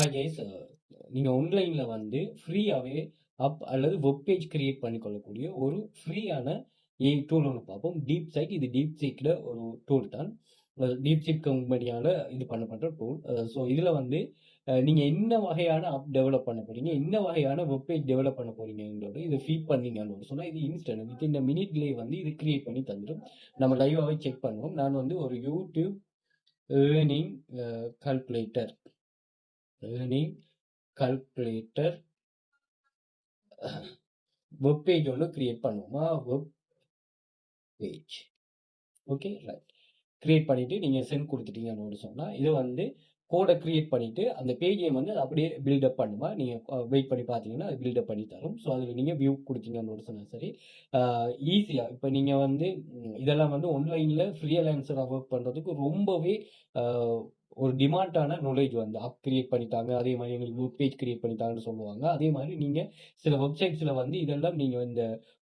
Hi guys நீங்கள் ஆன்லைனில் வந்து ஃப்ரீயாகவே அப் அல்லது வெப் பேஜ் கிரியேட் பண்ணிக்கொள்ளக்கூடிய ஒரு ஃப்ரீயான ஏ டூல் ஒன்று பார்ப்போம். டீப் சைட் இது டீப் சைக்கில் ஒரு டூல் தான். டீப் சைட் கம்பெனியால் இது பண்ணப்படுற டூல் ஸோ இதில் வந்து நீங்கள் என்ன வகையான அப் டெவலப் பண்ண போறீங்க என்ன வகையான வெப் பேஜ் டெவலப் பண்ண போறீங்கன்றோட இதை ஃபீட் பண்ணீங்கன்னு சொன்னால் இது இன்ஸ்டன்ட் வித் இந்த மினிட்லேயே வந்து இது கிரியேட் பண்ணி தந்துடும் நம்ம லைவாகவே செக் பண்ணுவோம். நான் வந்து ஒரு YouTube earning calculator learning calculator web page ஒன்று கிரியேட் பண்ணுவோமா? Web page okay right create பண்ணிவிட்டு நீங்கள் சென்ட் கொடுத்துட்டீங்கன்னு சொன்னால் இது வந்து கோடை கிரியேட் பண்ணிவிட்டு அந்த பேஜை வந்து அப்படியே பில்டப் பண்ணுமா? நீங்கள் வெயிட் பண்ணி பார்த்தீங்கன்னா அது பில்டப் பண்ணி தரும். ஸோ அதில் நீங்கள் வியூ கொடுத்தீங்கன்னு சொன்னால் சரி ஈஸியாக இப்போ நீங்கள் வந்து இதெல்லாம் வந்து ஆன்லைனில் ஃப்ரீலான்சராக ஒர்க் பண்ணுறதுக்கு ரொம்பவே ஒரு டிமாண்டான நாலேஜ் வந்து அப் கிரியேட் பண்ணிட்டாங்க. அதே மாதிரி எங்களுக்கு வெப் பேஜ் கிரியேட் பண்ணிட்டாங்கன்னு சொல்லுவாங்க. அதே மாதிரி நீங்கள் சில வெப்சைட்ஸில் வந்து இதெல்லாம் நீங்கள் இந்த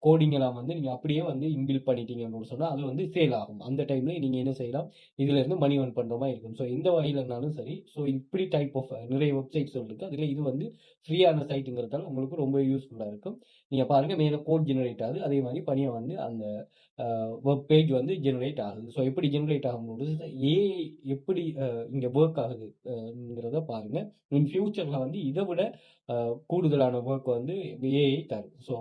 கோடிங்கெல்லாம் வந்து நீங்கள் அப்படியே வந்து இன்பில் அப்படின்னு சொன்னால் அது வந்து சேல் ஆகும். அந்த டைமில் நீங்கள் என்ன செய்யலாம்? இதுல இருந்து மணி ஒன் பண்ணுற மாதிரி இருக்கும். ஸோ எந்த வகையிலனாலும் சரி. ஸோ இப்படி டைப் ஆஃப் நிறைய வெப்சைட்ஸ் இருக்கு. அதில் இது வந்து ஃப்ரீயான சைட்டுங்கிறதால உங்களுக்கு ரொம்ப யூஸ்ஃபுல்லாக இருக்கும். நீங்கள் பாருங்கள் மேலே கோட் ஜெனரேட் ஆகுது. அதே மாதிரி பணியை வந்து அந்த வெப் பேஜ் வந்து ஜெனரேட் ஆகுது. ஸோ எப்படி ஜெனரேட் ஆகும்போது ஏ எப்படி இங்கே ஒர்க் ஆகுதுங்கிறத பாருங்கள் இன் ஃபியூச்சரில் வந்து இதை விட கூடுதலான ஒர்க் வந்து ஏஐ தரும். ஸோ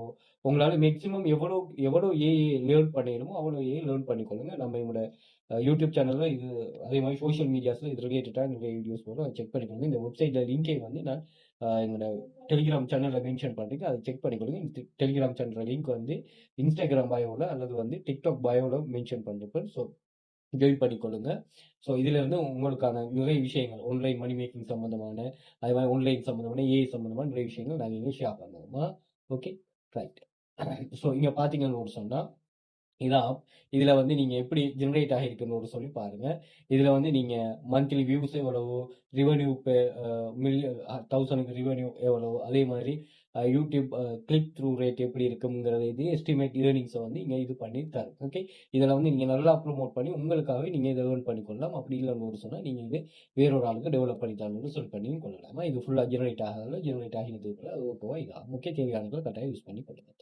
உங்களால் மேக்ஸிமம் எவ்வளோ எவ்வளோ ஏஐ லேர்ன் பண்ணிடணுமோ அவ்வளோ ஏஐ லேர்ன் பண்ணிக்கொள்ளுங்க நம்ம எங்களோட யூடியூப் சேனலில் இது அதே மாதிரி சோஷியல் மீடியாஸில் இது ரிலேட்டடாக நிறைய வீடியோஸ் வரும். செக் பண்ணிக்கோங்க. இந்த வெப்சைட்டில் லிங்கை வந்து நான் எங்களோட டெலிகிராம் சேனலில் மென்ஷன் பண்ணுறேன் அதை செக் பண்ணிக்கொள்ளுங்க. இந்த டெலிகிராம் சேனல் லிங்க் வந்து இன்ஸ்டாகிராம் பயோவில் அல்லது வந்து டிக்டாக் பயோவில் மென்ஷன் பண்ணிருப்பேன். ஸோ ஜாயின் பண்ணிக்கொள்ளுங்க. ஸோ இதிலிருந்து உங்களுக்கான நிறைய விஷயங்கள் ஆன்லைன் மணி மேக்கிங் சம்மந்தமான அதே மாதிரி ஆன்லைன் சம்மந்தமான ஏஐ சம்மந்தமான நிறைய விஷயங்கள் நாங்கள் இங்கே ஷேர் பண்ணுவோமா? ஓகே ரைட் ஸோ இங்கே பார்த்தீங்கன்னு சொன்னால் இதான் இதில் வந்து நீங்கள் எப்படி ஜென்ரேட் ஆகிருக்குன்னு சொல்லி பாருங்கள் இதில் வந்து நீங்கள் மந்த்லி வியூஸ் எவ்வளவோ ரிவென்யூ பே மில்லியன் தௌசண்ட்க்கு ரிவென்யூ எவ்வளவோ அதே மாதிரி யூடியூப் கிளிக் த்ரூ ரேட் எப்படி இருக்குங்கிறது இது எஸ்டிமேட் ஏர்னிங்ஸை வந்து இங்கே இது பண்ணி தரும். ஓகே இதில் வந்து நீங்கள் நல்லா ப்ரோமோட் பண்ணி உங்களுக்காகவே நீங்கள் இதை ஏர்ன் பண்ணிக்கொள்ளலாம். அப்படி இல்லைன்னு ஒரு சொன்னால் நீங்கள் இது வேறொரு ஆளுக்கு டெவலப் பண்ணி தரணும்னு சொல்லி பண்ணியும் கொள்ளலாமா? இது ஃபுல்லாக ஜெனரேட் ஆகாத ஜெனரேட் ஆகினதுக்குள்ள அது ஓகேவா இதாகும் முக்கிய தேவையானங்களை கட்டாயம் யூஸ் பண்ணி கொள்ளுங்க.